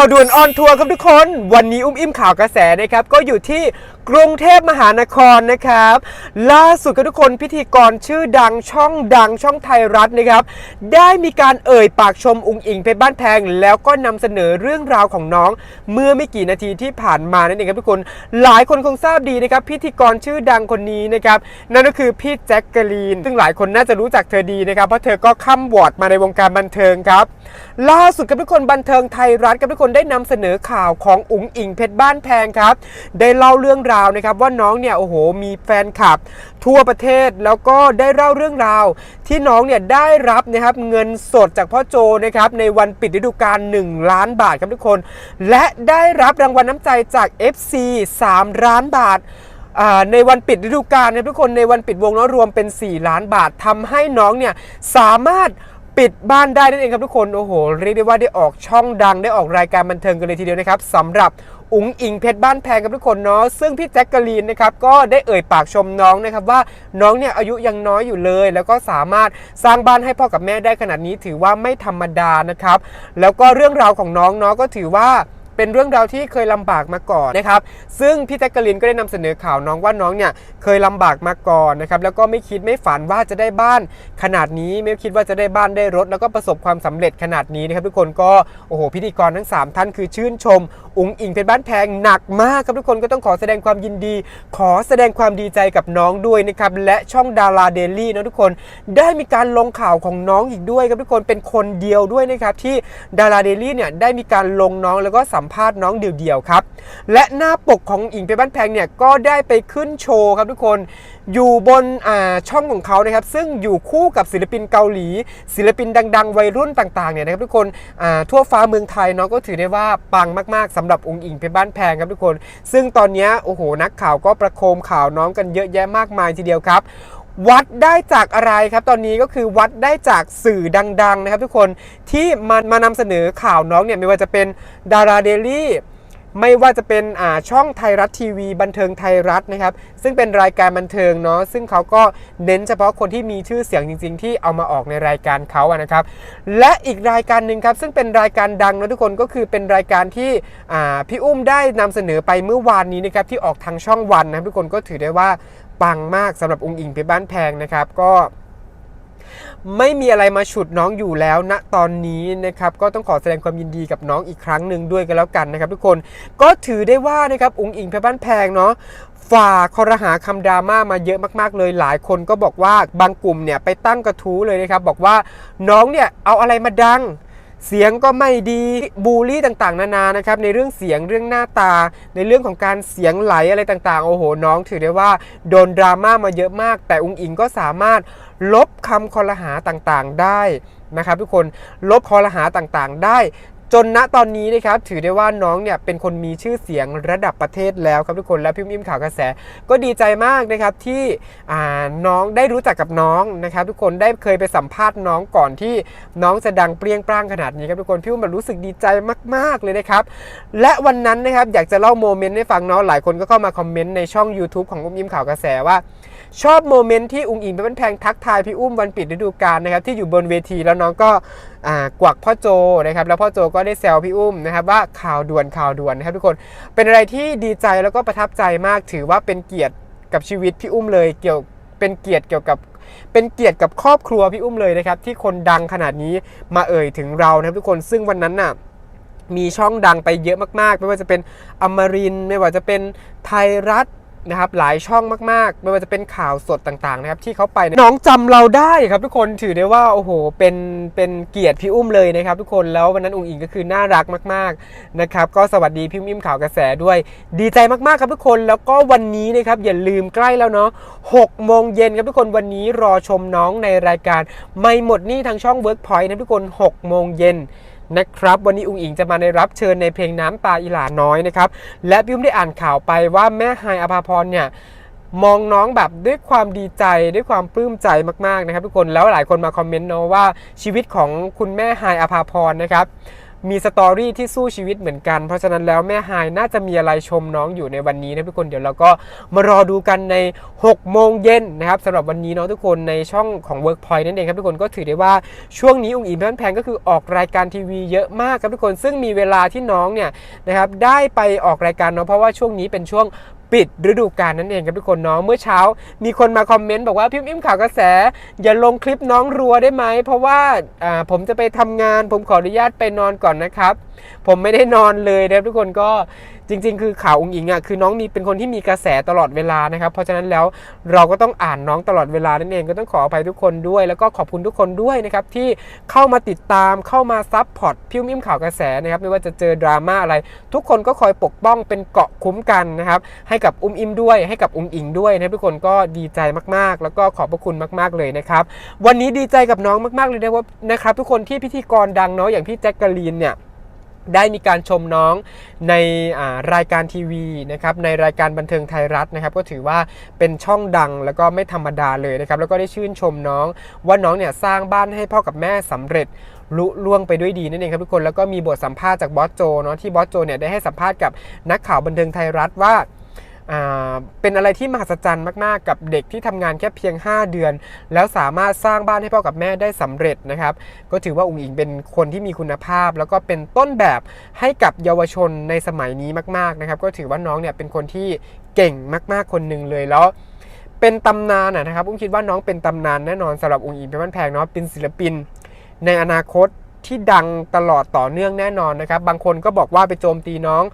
ข่าวด่วนออนทัวร์ครับทุกคน วันนี้อุ้มอิ่มข่าวกระแสนะครับ ก็อยู่ที่กรุงเทพมหานครนะครับ ล่าสุดครับทุกคนพิธีกรชื่อดังช่องดังช่องไทยรัฐนะครับ ได้มีการเอ่ยปากชมอุงอิงเพชรบ้านแพง แล้วก็นำเสนอเรื่องราวของน้อง เมื่อไม่กี่นาทีที่ผ่านมานั่นเองครับทุกคนหลายคนคงทราบดีนะครับ พิธีกรชื่อดังคนนี้นะครับนั่นก็คือพี่แจ็คเกอรีน ซึ่งหลายคนน่าจะรู้จักเธอดีนะครับเพราะเธอก็ข้ามวอร์ดมาในวงการบันเทิงครับล่าสุดกับทุกคนบันเทิงไทยรัฐกับทุกคนได้นำเสนอข่าวของอุ๋งอิงเพชรบ้านแพงครับ ได้เล่าเรื่องราวนะครับว่าน้องเนี่ยโอ้โหมีแฟนคลับ ทั่วประเทศแล้วก็ได้เล่าเรื่องราว ที่น้องเนี่ยได้รับนะครับเงินสดจากพ่อโจนะครับในวันปิดฤดูกาล1ล้านบาทครับทุกคน และได้รับรางวัลน้ำใจจาก FC 3 ล้านบาทในวันปิดฤดูกาลนี่ยทุกคนในวันปิดวงเนาะรวมเป็น 4 ล้านบาททำให้น้องเนี่ยสามารถ ปิดบ้านได้นั่นเองครับทุกคนโอ้โหเรียกได้ว่าได้ออกช่องดังได้ออกรายการบันเทิงกันเลยทีเดียวนะครับสำหรับอุ๋งอิงเพชรบ้านแพงกับทุกคนเนาะซึ่งพี่แจ็คกะลีนนะครับก็ได้เอ่ยปากชมน้องนะครับว่าน้องเนี่ยอายุยังน้อยอยู่เลย แล้วก็สามารถสร้างบ้านให้พ่อกับแม่ได้ขนาดนี้ถือว่าไม่ธรรมดานะครับแล้วก็เรื่องราวของน้องเนาะก็ถือว่า เป็นเรื่องราวที่เคยลำบากมาก่อนนะครับซึ่งพี่แจ็คกะลินก็ได้นำเสนอข่าวน้องว่าน้องเนี่ยเคยลำบากมาก่อนนะครับแล้วก็ไม่คิดไม่ฝันว่าจะได้บ้าน ขนาดนี้ไม่คิดว่าจะได้บ้านได้รถ แล้วก็ประสบความสำเร็จขนาดนี้นะครับทุกคนก็โอ้โหพิธีกรทั้ง 3 ท่านคือชื่นชม อุ๋งอิงเพชรบ้านแพงหนักมากครับทุกคนก็ต้องขอแสดงความยินดี ขอแสดงความดีใจกับน้องด้วยนะครับและช่องดาราเดลี่นะทุกคนได้มีการลงข่าวของน้องอีกด้วยครับทุกคนเป็นคนเดียวด้วยนะครับที่ดาราเดลี่เนี่ยได้มีการลงน้องแล้วก็สัมภาษณ์น้องเดี่ยวๆครับ และหน้าปกของอิงเพชรบ้านแพงเนี่ยก็ได้ไปขึ้นโชว์ครับทุกคนอยู่บนช่องของเขานะครับ ซึ่งอยู่คู่กับศิลปินเกาหลี ศิลปินดัง ๆ วัยรุ่นต่างๆเนี่ยนะครับทุกคนทั่วฟ้าเมืองไทยเนาะก็ถือได้ว่าปังมากๆสำหรับองค์อิงเพชรบ้านแพงครับทุกคน ซึ่งตอนนี้โอ้โหนักข่าวก็ประโคมข่าวน้องกันเยอะแยะมากมายทีเดียวครับ วัดได้จากอะไรครับ ตอนนี้ก็คือวัดได้จากสื่อดัง ๆ นะครับ ทุกคนที่มามานำเสนอข่าวน้องเนี่ยไม่ว่าจะเป็นดาราเดลี่ไม่ว่าจะเป็นอ่าช่องไทยรัฐทีวี บันเทิงไทยรัฐนะครับ ซึ่งเป็นรายการบันเทิงเนาะซึ่งเขาก็เน้นเฉพาะคนที่มีชื่อเสียงจริง ๆ ที่เอามาออกในรายการเขาอะนะครับ และอีกรายการหนึ่งครับ ซึ่งเป็นรายการดังนะทุกคนก็คือเป็นรายการที่อ่าพี่อุ้มได้นำเสนอไปเมื่อวานนี้นะครับที่ออกทางช่องวันนะครับทุกคนก็ถือได้ว่า ปังมากสำหรับองค์อิงเพชรบ้านแพงนะครับก็ไม่มีอะไรมาฉุดน้องอยู่แล้วณตอนนี้นะครับก็ต้องขอแสดงความยินดีกับน้องอีกครั้งหนึ่งด้วยกันแล้วกันนะครับ ทุกคนก็ถือได้ว่านะครับองค์อิงเพชรบ้านแพงเนาะฝ่าคอรหาคำดราม่ามาเยอะมากๆ เลยหลายคนก็บอกว่าบางกลุ่มเนี่ยไปตั้งกระทู้เลยนะครับ บอกว่าน้องเนี่ยเอาอะไรมาดัง เสียงก็ไม่ดีบูลลี่ต่างๆ นานานะครับในเรื่องเสียงเรื่องหน้าตา ในเรื่องของการเสียงไหลอะไรต่างๆ โอ้โห น้องถือได้ว่าโดนดราม่ามาเยอะมาก แต่อุงอิงก็สามารถลบคำคอรหาต่างๆ ได้นะครับทุกคนลบคอรหาต่างๆ ได้ จนณตอนนี้นะครับถือได้ว่าน้องเนี่ยเป็นคนมีชื่อเสียงระดับประเทศแล้วครับทุกคนและพี่มิมข่าวกระแส ก็ดีใจมากนะครับที่น้องได้รู้จักกับน้องนะครับ ทุกคนได้เคยไปสัมภาษณ์น้องก่อนที่น้องจะดังเปรี้ยงปร้างขนาดนี้ครับทุกคนพี่อุ้มมันรู้สึกดีใจมาก ๆเลยนะครับ และวันนั้นนะครับอยากจะเล่าโมเมนต์ให้ฟังเนาะหลายคนก็เข้ามาคอมเมนต์ในช่อง YouTube ของอุ้มยิ้มข่าวกระแสว่า ชอบโมเมนต์ที่อุงอิงเป็นแพงทักทายพี่อุ้มวันปิดฤดูกาลนะครับที่อยู่บนเวทีแล้วน้องก็กวักพ่อโจนะครับแล้วพ่อโจก็ได้แซวพี่อุ้มนะครับว่าข่าวด่วนข่าวด่วนนะครับทุกคนเป็นอะไรที่ดีใจแล้วก็ประทับใจมากถือว่าเป็นเกียรติกับชีวิตพี่อุ้มเลยเกี่ยวเป็นเกียรติเกี่ยวกับเป็นเกียรติกับครอบครัวพี่อุ้มเลยนะครับที่คนดังขนาดนี้มาเอ่ยถึงเรานะครับทุกคนซึ่งวันนั้นน่ะมีช่องดังไปเยอะมากๆ ไม่ว่าจะเป็นอมรินไม่ว่าจะเป็นไทยรัฐ นะครับหลายช่องมากๆ ไม่ว่าจะเป็นข่าวสดต่างๆนะครับที่เขาไปน้องจำเราได้ครับทุกคนถือได้ว่าโอ้โหเป็นเป็นเกียรติพี่อุ้มเลยนะครับทุกคนแล้ววันนั้นอุ๋งอิงก็คือน่ารักมากๆนะครับก็สวัสดีพี่อุ้มข่าวกระแสด้วย ดีใจมากๆครับทุกคนแล้วก็วันนี้นะครับอย่าลืมใกล้แล้วเนาะ6โมงเย็นครับทุกคนวันนี้รอชมน้องในรายการไม่หมดนี่ทางช่อง Workpoint นะทุกคน6โมงเย็น นะครับ วันนี้อุงอิงจะมาในรับเชิญในเพลงน้ำตาอีหลาน้อยนะครับ และพี่อุ้มได้อ่านข่าวไปว่าแม่ไฮายอภาพรเนี่ยมองน้องแบบด้วยความดีใจด้วยความปลื้มใจมากๆนะครับ ทุกคนแล้วหลายคนมาคอมเมนต์เนาะว่าชีวิตของคุณแม่ไฮายอภาพรนะครับ มีสตอรี่ที่สู้ชีวิตเหมือนกัน เพราะฉะนั้นแล้วแม่ฮายน่าจะมีอะไรชมน้องอยู่ในวันนี้นะทุกคนเดี๋ยวเราก็มารอดูกันใน 6 โมงเย็นนะครับสำหรับวันนี้เนาะทุกคนในช่องของ Workpoint นั่นเองครับทุกคนก็ถือได้ว่าช่วงนี้องค์อิมแพนแพงก็คือออกรายการทีวีเยอะมากครับทุกคนซึ่งมีเวลาที่น้องเนี่ยนะครับได้ไปออกรายการเนาะเพราะว่าช่วงนี้เป็นช่วง ปิดฤดูกาลนั่นเองครับทุกคนเนาะเมื่อเช้า มีคนมาคอมเมนต์บอกว่าพี่อิ่มข่าวกระแส อย่าลงคลิปน้องรัวได้ไหม เพราะว่าอ่าผมจะไปทำงาน ผมขออนุญาตไปนอนก่อนนะครับ ผมไม่ได้นอนเลยนะครับทุกคนก็จริง ๆ คือข่าวองค์อิงอะคือน้องมีเป็นคนที่มีกระแสตลอดเวลานะครับ เพราะฉะนั้นแล้วเราก็ต้องอ่านน้องตลอดเวลานั่นเองก็ต้องขออภัยทุกคนด้วย แล้วก็ขอบคุณทุกคนด้วยนะครับที่เข้ามาติดตามเข้ามาซับพอร์ตพิวมิมข่าวกระแสนะครับไม่ว่าจะเจอดราม่าอะไร ทุกคนก็คอยปกป้องเป็นเกาะคุ้มกันนะครับให้กับอุ้มอิมด้วย ให้กับองค์อิงด้วยนะทุกคนก็ดีใจมากๆ แล้วก็ขอบพระคุณมากๆเลยนะครับ วันนี้ดีใจกับน้องมากๆเลยนะว่านะครับทุกคนที่พิธีกรดังเนาะอย่างพี่แจ็คกะลีนเนี่ยได้มีการชมน้องในรายการทีวีนะครับในรายการบันเทิงไทยรัฐนะครับ ก็ถือว่าเป็นช่องดังแล้วก็ไม่ธรรมดาเลยนะครับแล้วก็ได้ชื่นชมน้องว่าน้องเนี่ยสร้างบ้านให้พ่อกับแม่สำเร็จลุล่วงไปด้วยดีนั่นเองครับทุกคนแล้วก็มีบทสัมภาษณ์จากบอสโจเนาะที่บอสโจเนี่ยได้ให้สัมภาษณ์กับนักข่าวบันเทิงไทยรัฐว่า เป็นอะไรที่มหัศจรรย์มาก ๆ กับเด็กที่ทำงานแค่เพียง 5 เดือน แล้วสามารถสร้างบ้านให้พ่อกับแม่ได้สำเร็จนะครับ ก็ถือว่าอุ๋งอิงเป็นคนที่มีคุณภาพ แล้วก็เป็นต้นแบบให้กับเยาวชนในสมัยนี้มาก ๆ นะครับ ก็ถือว่าน้องเนี่ยเป็นคนที่เก่งมาก ๆ คนหนึ่งเลยแล้วเป็นตำนานนะครับอุ้มคิดว่าน้องเป็นตำนานแน่นอนสำหรับอุ๋งอิงเป็นบ้านแพงเนาะเป็นศิลปิน ในอนาคต ที่ดังตลอดต่อเนื่องแน่นอนนะครับ บางคนก็บอกว่าไปโจมตีน้อง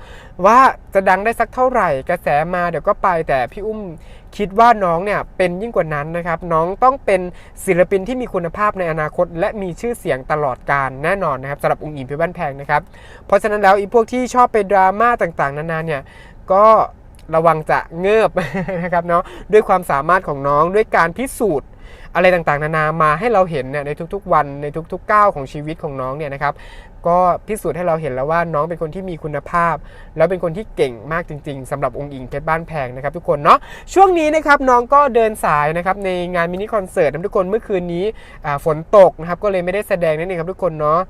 ว่าจะดังได้สักเท่าไหร่ กระแสมาเดี๋ยวก็ไปแต่พี่อุ้มคิดว่าน้องเนี่ยเป็นยิ่งกว่านั้นนะครับ น้องต้องเป็นศิลปินที่มีคุณภาพในอนาคต และมีชื่อเสียงตลอดกาลแน่นอนนะครับสำหรับองค์อิงเพชรบ้านแพงนะครับ เพราะฉะนั้นแล้วอีพวกที่ชอบไปดราม่าต่างๆ นานาเนี่ยก็ระวังจะเงือบนะครับเนาะด้วยความสามารถของน้องด้วยการพิสูจน์ อะไรต่างๆ นานามาให้เราเห็นเนี่ยในทุกๆ วันในทุกๆก้าวของชีวิตของน้องเนี่ยนะครับก็พิสูจน์ให้เราเห็นแล้วว่าน้องเป็นคนที่มีคุณภาพ แล้วเป็นคนที่เก่งมากจริง ๆสำหรับองค์อิงเพชรบ้านแพงนะครับทุกคนเนาะช่วงนี้นะครับน้องก็เดินสายนะครับในงานมินิคอนเสิร์ตทุกคนเมื่อคืนนี้ฝนตกนะครับก็เลยไม่ได้แสดงนั่นเองครับทุกคนเนาะ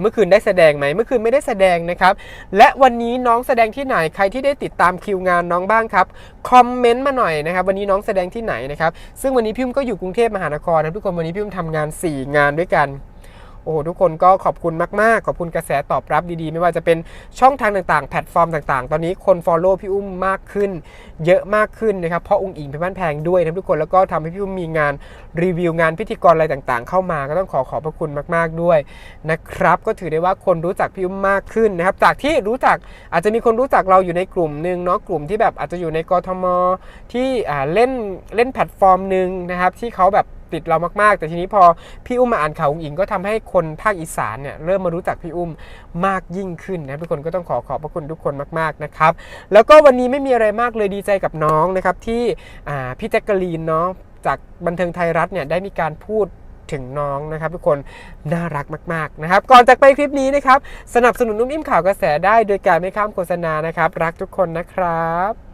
เมื่อคืนได้แสดงไหมเมื่อคืนไม่ได้แสดงนะครับ และวันนี้น้องแสดงที่ไหนใครที่ได้ติดตามคิวงานน้องบ้างครับคอมเมนต์มาหน่อยนะครับ วันนี้น้องแสดงที่ไหนนะครับ ซึ่งวันนี้พิ้มก็อยู่กรุงเทพมหานครนะทุกคนวันนี้พิ้มทำงาน 4 งานด้วยกัน โอ้โหทุกคนก็ขอบคุณมากๆ ขอบคุณกระแสตอบรับดีๆ ไม่ว่าจะเป็นช่องทางต่างๆ แพลตฟอร์มต่างๆ ตอนนี้คน Follow พี่อุ้มมากขึ้น เยอะมากขึ้นนะครับ เพราะองค์อิงเป็นบ้านแพงด้วยนะทุกคน แล้วก็ทำให้พี่อุ้มมีงานรีวิวงานพิธีกรอะไรต่างๆ เข้ามาก็ต้องขอขอบพระคุณมากๆด้วยนะครับ ก็ถือได้ว่าคนรู้จักพี่อุ้มมากขึ้นนะครับ จากที่รู้จักอาจจะมีคนรู้จักเราอยู่ในกลุ่มหนึ่งเนาะ กลุ่มที่แบบอาจจะอยู่ในกทม ที่เล่นเล่นแพลตฟอร์มหนึ่งนะครับ ที่เขาแบบ ติดเรามากๆ แต่ทีนี้พอพี่อุ้มมาอ่านข่าวองอิงก็ทำให้คนภาคอีสานเนี่ยเริ่มมารู้จักพี่อุ้มมากยิ่งขึ้นนะทุกคนก็ต้องขอขอบพระคุณทุกคนมากๆนะครับแล้วก็วันนี้ไม่มีอะไรมากเลยดีใจกับน้องนะครับที่พี่แจ็คกะลีนเนาะจากบันเทิงไทยรัฐเนี่ยได้มีการพูดถึงน้องนะครับ ทุกคนน่ารักมากๆนะครับ ก่อนจากไปคลิปนี้นะครับ สนับสนุนนุ่มอิ่มข่าวกระแสได้โดยการไม่ข้ามโฆษณานะครับ รักทุกคนนะครับ